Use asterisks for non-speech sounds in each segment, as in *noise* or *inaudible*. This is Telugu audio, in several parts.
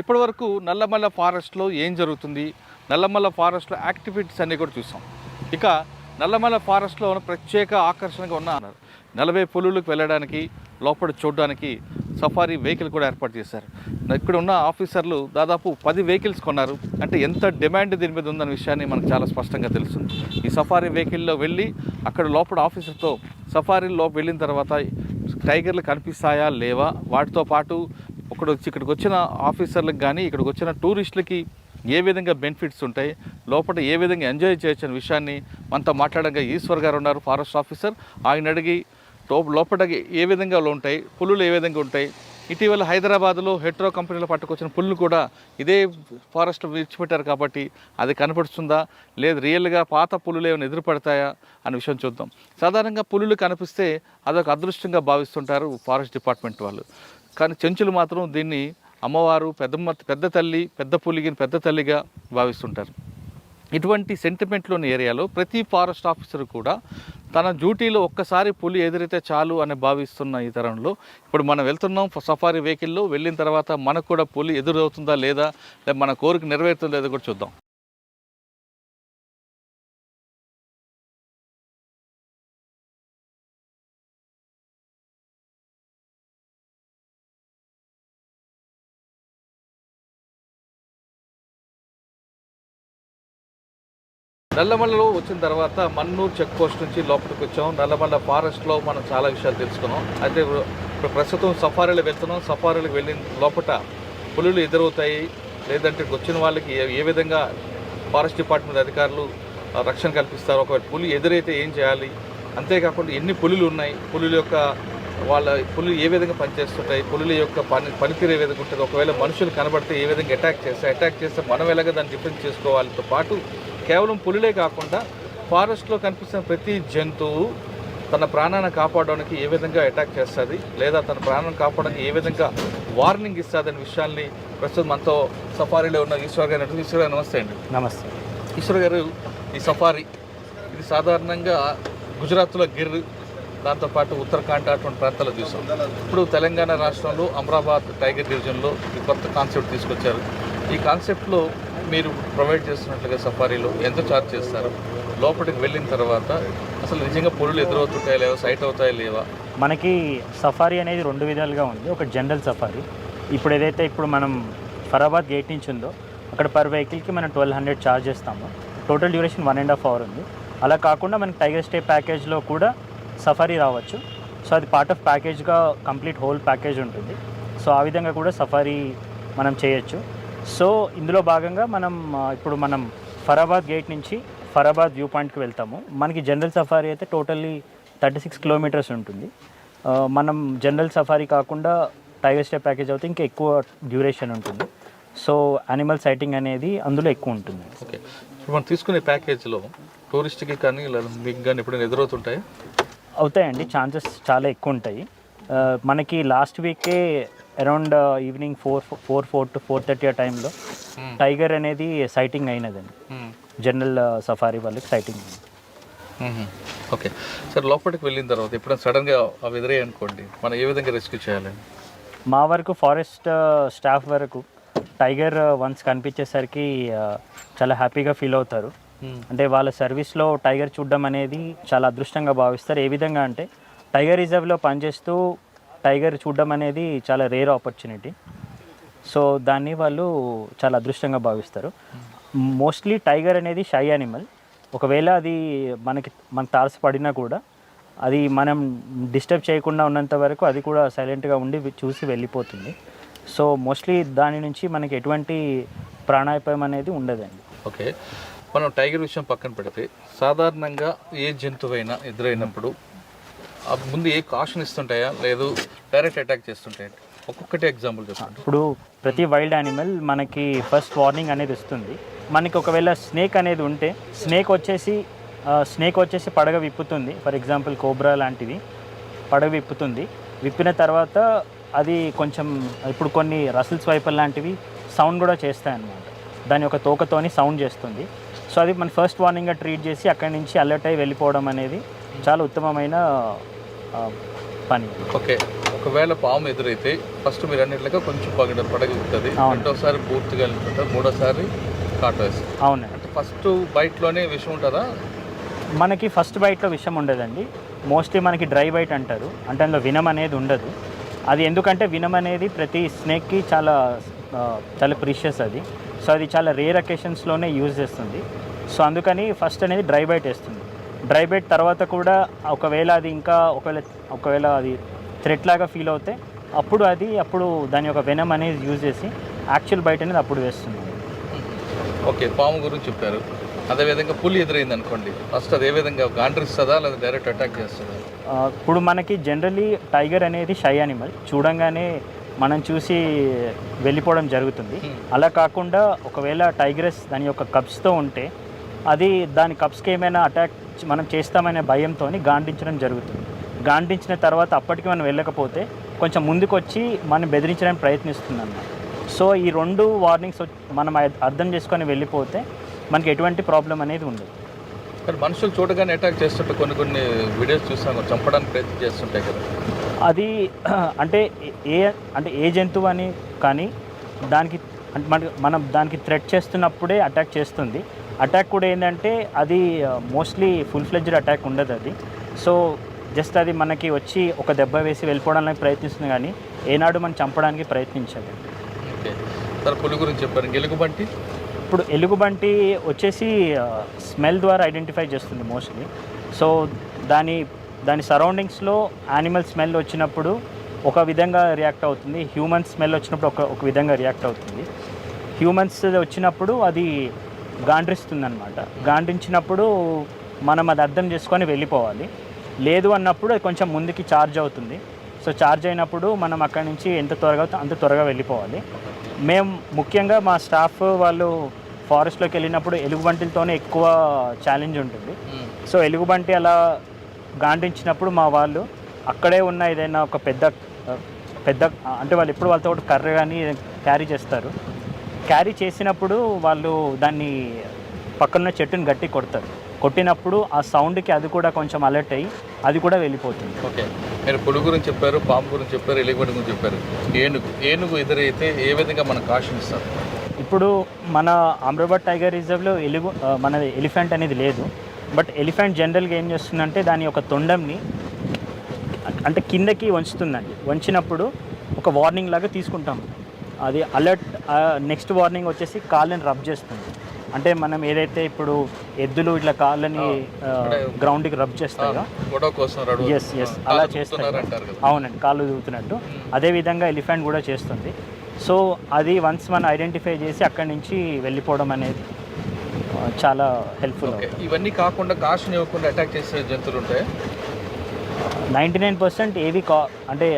ఇప్పటి వరకు నల్లమల్ల ఫారెస్ట్లో ఏం జరుగుతుంది? నల్లమల్ల ఫారెస్ట్లో యాక్టివిటీస్ అన్నీ కూడా చూసాం. ఇక నల్లమల్ల ఫారెస్ట్లో ఉన్న ప్రత్యేక ఆకర్షణగా ఉన్న నలభై పులులకు వెళ్ళడానికి లోపల చూడడానికి సఫారీ వెహికల్ కూడా ఏర్పాటు చేశారు. ఇక్కడ ఉన్న ఆఫీసర్లు దాదాపు పది వెహికల్స్ కొన్నారు. అంటే ఎంత డిమాండ్ దీని మీద ఉందన్న విషయాన్ని మనకు చాలా స్పష్టంగా తెలుస్తుంది. ఈ సఫారీ వెహికల్లో వెళ్ళి అక్కడ లోపల ఆఫీసర్తో సఫారీలో వెళ్ళిన తర్వాత టైగర్లు కనిపిస్తాయా లేవా? వాటితో పాటు ఇక్కడ వచ్చి ఇక్కడికి వచ్చిన ఆఫీసర్లకు కానీ ఇక్కడికి వచ్చిన టూరిస్టులకి ఏ విధంగా బెనిఫిట్స్ ఉంటాయి లోపల ఏ విధంగా ఎంజాయ్ చేయొచ్చు అనే విషయాన్ని మనతో మాట్లాడగా ఈశ్వర్ గారు ఉన్నారు ఫారెస్ట్ ఆఫీసర్. ఆయన అడిగి లోపల ఏ విధంగా ఉంటాయి పులులు ఏ విధంగా ఉంటాయి ఇటీవల హైదరాబాద్లో హెట్రో కంపెనీలో పట్టుకొచ్చిన పుల్లు కూడా ఇదే ఫారెస్ట్ విడిచిపెట్టారు కాబట్టి అది కనపడుతుందా లేదు రియల్గా పాత పులులు ఏమైనా ఎదురుపడతాయా అనే విషయం చూద్దాం. సాధారణంగా పులులు కనిపిస్తే అదొక అదృష్టంగా భావిస్తుంటారు ఫారెస్ట్ డిపార్ట్మెంట్ వాళ్ళు. కానీ చెంచులు మాత్రం దీన్ని అమ్మవారు పెద్దమ్మ పెద్ద తల్లి పెద్ద పులిగిన పెద్ద తల్లిగా భావిస్తుంటారు. ఇటువంటి సెంటిమెంట్లోని ఏరియాలో ప్రతి ఫారెస్ట్ ఆఫీసర్ కూడా తన డ్యూటీలో ఒక్కసారి పులి ఎదిరితే చాలు అని భావిస్తున్న ఈ తరంలో ఇప్పుడు మనం వెళ్తున్నాం సఫారీ వెహికల్లో. వెళ్ళిన తర్వాత మనకు కూడా పులి ఎదురవుతుందా లేదా మన కోరిక నెరవేరుతుందా లేదా కూడా చూద్దాం. నల్లమల్లలో వచ్చిన తర్వాత మన్నూరు చెక్ పోస్ట్ నుంచి లోపలికి వచ్చాం. నల్లమల్ల ఫారెస్ట్లో మనం చాలా విషయాలు తెలుసుకున్నాం. అయితే ఇప్పుడు ప్రస్తుతం సఫారీలో వెళ్తున్నాం. సఫారీలకు వెళ్ళిన లోపల పులులు ఎదురవుతాయి. లేదంటే వచ్చిన వాళ్ళకి ఏ- విధంగా ఫారెస్ట్ డిపార్ట్మెంట్ అధికారులు రక్షణ కల్పిస్తారు. ఒకవేళ పులి ఎదురైతే ఏం చేయాలి? అంతేకాకుండా ఎన్ని పులులు ఉన్నాయి? పులుల యొక్క వాళ్ళ పులులు ఏ విధంగా పనిచేస్తుంటాయి? పులుల యొక్క పని పనితీరు ఏ విధంగా ఉంటుంది? ఒకవేళ మనుషులు కనబడితే ఏ విధంగా అటాక్ చేస్తాయి అటాక్ చేస్తే మనం ఎలాగ దాన్ని డిఫెన్స్ చేసుకోవాలితో పాటు కేవలం పులులే కాకుండా ఫారెస్ట్లో కనిపిస్తున్న ప్రతి జంతువు తన ప్రాణాన్ని కాపాడడానికి ఏ విధంగా అటాక్ చేస్తుంది లేదా తన ప్రాణాన్ని కాపాడడానికి ఏ విధంగా వార్నింగ్ ఇస్తుంది అనే విషయాల్ని ప్రస్తుతం మనతో సఫారీలో ఉన్న ఈశ్వర్ గారు. ఈశ్వర్ గారు నమస్తే అండి. నమస్తే. ఈశ్వర్ గారు ఈ సఫారీ ఇది సాధారణంగా గుజరాత్లో గిర్ దాంతోపాటు ఉత్తరాఖండ్ అటువంటి ప్రాంతాల్లో చూసాం. ఇప్పుడు తెలంగాణ రాష్ట్రంలో అమరాబాద్ టైగర్ డివిజన్లో ఈ కొత్త కాన్సెప్ట్ తీసుకొచ్చారు. ఈ కాన్సెప్ట్లో మీరు ప్రొవైడ్ చేస్తున్నట్లుగా సఫారీలో ఎంత ఛార్జ్ చేస్తారు? లోపలికి వెళ్ళిన తర్వాత అసలు నిజంగా పొరులు ఎదురవుతుంటాయా లేవా? సైట్ అవుతాయా లేవా? మనకి సఫారీ అనేది రెండు విధాలుగా ఉంది. ఒక జనరల్ సఫారీ ఇప్పుడు ఏదైతే ఇప్పుడు మనం ఫరాబాద్ గేట్ నుంచి ఉందో అక్కడ పర్ వెహికల్కి మనం ట్వెల్వ్ హండ్రెడ్ ఛార్జ్ చేస్తాము. Total duration one and half hour ఉంది. అలా కాకుండా మనకి టైగర్ స్టే ప్యాకేజ్లో కూడా సఫారీ రావచ్చు. సో అది పార్ట్ ఆఫ్ ప్యాకేజ్గా కంప్లీట్ హోల్ ప్యాకేజ్ ఉంటుంది. సో ఆ విధంగా కూడా సఫారీ మనం చేయొచ్చు. సో ఇందులో భాగంగా మనం ఇప్పుడు మనం ఫరాబాద్ గేట్ నుంచి ఫరాబాద్ వ్యూ పాయింట్కి వెళ్తాము. మనకి జనరల్ సఫారీ అయితే టోటల్లీ థర్టీ సిక్స్ కిలోమీటర్స్ ఉంటుంది. మనం జనరల్ సఫారీ కాకుండా టైగర్ స్టే ప్యాకేజ్ అయితే ఇంకా ఎక్కువ డ్యూరేషన్ ఉంటుంది. సో యానిమల్ సైటింగ్ అనేది అందులో ఎక్కువ ఉంటుంది. ఓకే. ఇప్పుడు మనం తీసుకునే ప్యాకేజ్లో టూరిస్ట్కి కానీ మీకు కానీ ఎప్పుడైనా ఎదురవుతుంటాయా? అవుతాయండి. ఛాన్సెస్ చాలా ఎక్కువ ఉంటాయి. మనకి last VK around evening four four four to four thirty ఆ టైంలో టైగర్ అనేది సైటింగ్ అయినదండి. జనరల్ సఫారీ వాళ్ళకి సైటింగ్ అయింది. ఓకే సరే లోపలికి వెళ్ళిన తర్వాత ఎప్పుడైనా సడన్గా అవి ఎదురే అనుకోండి మనం ఏ విధంగా రెస్క్యూ చేయాలి? మా వరకు ఫారెస్ట్ స్టాఫ్ వరకు టైగర్ వన్స్ కనిపించేసరికి చాలా హ్యాపీగా ఫీల్ అవుతారు. అంటే వాళ్ళ సర్వీస్లో టైగర్ చూడడం అనేది చాలా అదృష్టంగా భావిస్తారు. ఏ విధంగా అంటే టైగర్ రిజర్వ్లో పనిచేస్తూ టైగర్ చూడడం అనేది చాలా రేర్ ఆపర్చునిటీ. సో దాన్ని వాళ్ళు చాలా అదృష్టంగా భావిస్తారు. మోస్ట్లీ టైగర్ అనేది షై యానిమల్. ఒకవేళ అది మనకి మనకు తారసపడినా కూడా అది మనం డిస్టర్బ్ చేయకుండా ఉన్నంత వరకు అది కూడా సైలెంట్గా ఉండి చూసి వెళ్ళిపోతుంది. సో మోస్ట్లీ దాని నుంచి మనకి ఎటువంటి ప్రాణాపాయం అనేది ఉండదండి. ఓకే. మనం టైగర్ విషయం పక్కన పెడితే సాధారణంగా ఏ జంతువైనా ఎదురైనప్పుడు ముందు ఏ కాషన్ ఇస్తుంటాయా? లేదు డైరెక్ట్ అటాక్ చేస్తుంటాయా? ఒక్కొక్కటి ఎగ్జాంపుల్ చెప్పండి ఇప్పుడు ప్రతి వైల్డ్ యానిమల్ మనకి ఫస్ట్ వార్నింగ్ అనేది ఇస్తుంది. మనకి ఒకవేళ స్నేక్ అనేది ఉంటే స్నేక్ వచ్చేసి స్నేక్ వచ్చేసి పడగ విప్పుతుంది. ఫర్ ఎగ్జాంపుల్ కోబ్రా లాంటిది పడగ విప్పుతుంది. విప్పిన తర్వాత అది కొంచెం ఇప్పుడు కొన్ని రసల్ స్వైపర్ లాంటివి సౌండ్ కూడా చేస్తాయి అన్నమాట. దాని యొక్క తోకతోని సౌండ్ చేస్తుంది. సో అది మన ఫస్ట్ వార్నింగ్గా ట్రీట్ చేసి అక్కడి నుంచి అలర్ట్ అయి వెళ్ళిపోవడం అనేది చాలా ఉత్తమమైన పని. ఓకే. ఒక ఒకవేళ పాము ఎదురైతే ఫస్ట్ మీరు అన్నిట్లుగా కొంచెం పగడ పడగలుగుతుంది. అవును. రెండోసారి పూర్తిగా వెళ్తుంటుంది మూడోసారి కాటు వేస్తుంది అవునండి అంటే ఫస్ట్ బయటలోనే విషయం ఉంటుందా? మనకి ఫస్ట్ బైట్లో విషయం ఉండదండి. మోస్ట్లీ మనకి డ్రై బైట్ అంటారు. అంటే అందులో వినం అనేది ఉండదు. అది ఎందుకంటే వినం అనేది ప్రతి స్నేక్కి చాలా చాలా ప్రీషియస్ అది. సో అది చాలా రేర్ అకేషన్స్లోనే యూజ్ చేస్తుంది. సో అందుకని ఫస్ట్ అనేది డ్రై బైట్ వేస్తుంది. డ్రై బైట్ తర్వాత కూడా ఒకవేళ అది ఇంకా ఒకవేళ ఒకవేళ అది థ్రెట్ లాగా ఫీల్ అవుతే అప్పుడు అది అప్పుడు దాని యొక్క వెనం అనేది యూజ్ చేసి యాక్చువల్ బైట్ అనేది అప్పుడు వేస్తుంది. ఓకే పాము గురించి చెప్పారు. అదేవిధంగా పులి ఎదురైంది అనుకోండి. ఫస్ట్ అది విధంగా గాండ్రిస్తుందా లేదా డైరెక్ట్ అటాక్ చేస్తుందా? ఇప్పుడు మనకి జనరలీ టైగర్ అనేది షై యానిమల్. చూడంగానే మనం చూసి వెళ్ళిపోవడం జరుగుతుంది. అలా కాకుండా ఒకవేళ టైగరస్ దాని యొక్క కప్స్తో ఉంటే అది దాని కప్స్కి ఏమైనా అటాక్ మనం చేస్తామనే భయంతో గాండించడం జరుగుతుంది. గాండించిన తర్వాత అప్పటికి మనం వెళ్ళకపోతే కొంచెం ముందుకు వచ్చి మనం బెదిరించడానికి ప్రయత్నిస్తుంది అన్నమాట సో ఈ రెండు వార్నింగ్స్ మనం అర్థ- చేసుకొని వెళ్ళిపోతే మనకి ఎటువంటి ప్రాబ్లం అనేది ఉండదు. మనుషులు చూడగానే అటాక్ చేస్తుంటే కొన్ని కొన్ని వీడియోస్ చూసాము చంపడానికి ప్రయత్నం చేస్తుంటాయి కదా. అది *clears throat* అంటే ఏ అంటే ఏ జంతువు అని కానీ దానికి అంటే మన మనం దానికి థ్రెట్ చేస్తున్నప్పుడే అటాక్ చేస్తుంది. అటాక్ కూడా ఏంటంటే అది మోస్ట్లీ ఫుల్ ఫ్లెడ్జ్డ్ అటాక్ ఉండదు అది. సో జస్ట్ అది మనకి వచ్చి ఒక దెబ్బ వేసి వెళ్ళిపోవడానికి ప్రయత్నిస్తుంది కానీ ఏనాడు మనం చంపడానికి ప్రయత్నించదు. ఓకే. సార్ పులి గురించి చెప్పారు. గెలుగుబంటి ఇప్పుడు ఎలుగుబంటి వచ్చేసి స్మెల్ ద్వారా ఐడెంటిఫై చేస్తుంది మోస్ట్లీ సో దాని దాని సరౌండింగ్స్లో యానిమల్ స్మెల్ వచ్చినప్పుడు ఒక విధంగా రియాక్ట్ అవుతుంది. హ్యూమన్ స్మెల్ వచ్చినప్పుడు ఒక ఒక విధంగా రియాక్ట్ అవుతుంది. హ్యూమన్స్ వచ్చినప్పుడు అది గాండ్రిస్తుంది అనమాట గాండ్రించినప్పుడు మనం అది అర్థం చేసుకొని వెళ్ళిపోవాలి. లేదు అన్నప్పుడు అది కొంచెం ముందుకి ఛార్జ్ అవుతుంది. సో ఛార్జ్ అయినప్పుడు మనం అక్కడి నుంచి ఎంత త్వరగా అంత త్వరగా వెళ్ళిపోవాలి. మేము ముఖ్యంగా మా స్టాఫ్ వాళ్ళు ఫారెస్ట్లోకి వెళ్ళినప్పుడు ఎలుగుబంటిలతోనే ఎక్కువ ఛాలెంజ్ ఉంటుంది. సో ఎలుగుబంటి అలా గాండించినప్పుడు మా వాళ్ళు అక్కడే ఉన్న ఏదైనా ఒక పెద్ద పెద్ద అంటే వాళ్ళు ఎప్పుడు వాళ్ళతో ఒకటి కర్ర కానీ క్యారీ చేస్తారు. క్యారీ చేసినప్పుడు వాళ్ళు దాన్ని పక్కన చెట్టుని గట్టి కొడతారు. కొట్టినప్పుడు ఆ సౌండ్కి అది కూడా కొంచెం అలర్ట్ అయ్యి అది కూడా వెళ్ళిపోతుంది. ఓకే. మీరు పులి గురించి చెప్పారు పాము గురించి చెప్పారు ఎలుగుబంటి గురించి చెప్పారు. ఏనుగు ఏనుగు ఎదురైతే ఏ విధంగా మనం కాషన్ ఇస్తాం ఇప్పుడు మన అమ్రాబాద్ టైగర్ రిజర్వ్లో ఎలుగు మన ఎలిఫెంట్ అనేది లేదు. బట్ ఎలిఫెంట్ జనరల్గా ఏం చేస్తుందంటే దాని యొక్క తొండంని అంటే కిందకి వంచుతుందండి. వంచినప్పుడు ఒక వార్నింగ్ లాగా తీసుకుంటాం అది అలర్ట్ నెక్స్ట్ వార్నింగ్ వచ్చేసి కాళ్ళని రబ్ చేస్తుంది. అంటే మనం ఏదైతే ఇప్పుడు ఎద్దులు ఇట్లా కాళ్ళని గ్రౌండ్కి రబ్ చేస్తాయో ఎస్ ఎస్ అలా చేస్తారు అవునండి కాళ్ళు దూకుతున్నట్టు అదేవిధంగా ఎలిఫెంట్ కూడా చేస్తుంది. సో అది వన్స్ మనం ఐడెంటిఫై చేసి అక్కడి నుంచి వెళ్ళిపోవడం అనేది చాలా హెల్ప్ఫుల్ ఇవన్నీ కాకుండా కాషన్ ఇవ్వకుండా అటాక్ చేసే జంతువులు ఉంటాయి నైంటీ నైన్ పర్సెంట్ ఏవి కా అంటే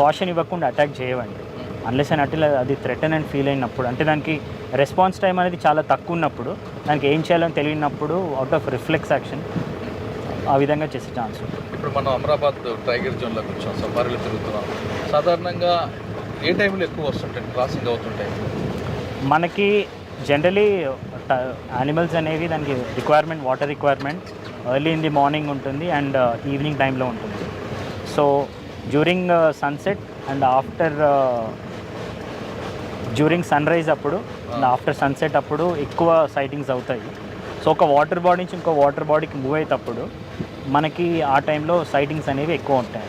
కాషన్ ఇవ్వకుండా అటాక్ చేయవండి. అన్లెస్ అండ్ అట్లా అది థ్రెటన్ అండ్ ఫీల్ అయినప్పుడు. అంటే దానికి రెస్పాన్స్ టైం అనేది చాలా తక్కువ ఉన్నప్పుడు దానికి ఏం చేయాలని తెలియనప్పుడు అవుట్ ఆఫ్ రిఫ్లెక్స్ యాక్షన్ ఆ విధంగా చేసే ఛాన్స్ ఇప్పుడు మనం అమరాబాద్ టైగర్ జోన్లోకి వచ్చాం సఫారీలో తిరుగుతున్నాం. సాధారణంగా ఏ టైంలో ఎక్కువ వస్తుంటాయి? క్రాసింగ్ అవుతుంటాయి. మనకి జనరలీ యానిమల్స్ అనేవి దానికి requirement water requirement early in the morning ఉంటుంది అండ్ ఈవినింగ్ టైంలో ఉంటుంది. So during sunset and after during sunrise అప్పుడు ఆఫ్టర్ సన్సెట్ అప్పుడు ఎక్కువ సైటింగ్స్ అవుతాయి. సో ఒక వాటర్ బాడీ నుంచి ఇంకో వాటర్ బాడీకి మూవ్ అయ్యేటప్పుడు మనకి ఆ టైంలో సైటింగ్స్ అనేవి ఎక్కువ ఉంటాయి.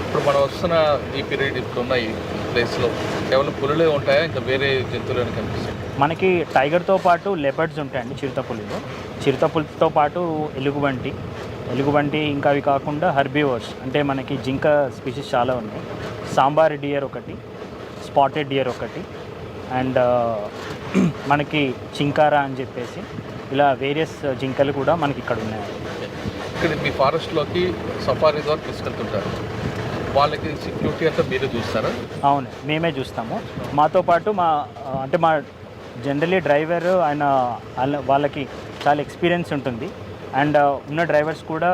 ఇప్పుడు మనం వస్తున్న ఈ పీరియడ్ ఇప్పుడు ఉన్న ఈ ప్లేస్లో కేవలం పులులే ఉంటాయా? ఇంకా వేరే జంతువులు కనిపిస్తాయి? మనకి టైగర్తో పాటు లెపర్డ్స్ ఉంటాయండి చిరుతపులిలో చిరుతపులితో పాటు ఎలుగుబంటి. ఎలుగుబంటి ఇంకా అవి కాకుండా హర్బివర్స్ అంటే మనకి జింక స్పీషీస్ చాలా ఉన్నాయి. సాంబార్ డియర్ ఒకటి స్పాటెడ్ డియర్ ఒకటి. అండ్ *clears throat* మనకి చింకారా అని చెప్పేసి ఇలా వేరియస్ జింకలు కూడా మనకి ఇక్కడ ఉన్నాయి. ఇక్కడ మీ ఫారెస్ట్లోకి సఫారీ ద్వారా తీసుకెళ్తుంటారు. వాళ్ళకి సెక్యూరిటీ అంతా మీరే చూస్తారా? అవును మేమే చూస్తాము. మాతో పాటు మా అంటే మా జనరలీ డ్రైవర్ ఆయన వాళ్ళ- వాళ్ళకి చాలా ఎక్స్పీరియన్స్ ఉంటుంది. అండ్ ఉన్న డ్రైవర్స్ కూడా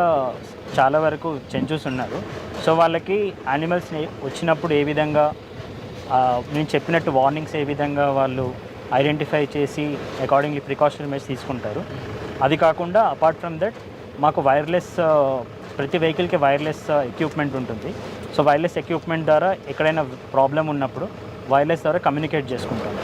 చాలా వరకు చెంచూస్ ఉన్నారు. సో వాళ్ళకి యానిమల్స్ వచ్చినప్పుడు ఏ విధంగా నేను చెప్పినట్టు వార్నింగ్స్ ఏ విధంగా వాళ్ళు ఐడెంటిఫై చేసి అకార్డింగ్లీ ప్రికాషనరీ మెజర్స్ తీసుకుంటారు. అది కాకుండా అపార్ట్ ఫ్రమ్ దట్ మాకు వైర్లెస్ ప్రతి వెహికల్కి వైర్లెస్ ఎక్విప్మెంట్ ఉంటుంది. సో వైర్లెస్ ఎక్విప్మెంట్ ద్వారా ఎక్కడైనా ప్రాబ్లం ఉన్నప్పుడు వైర్లెస్ ద్వారా కమ్యూనికేట్ చేసుకుంటాం.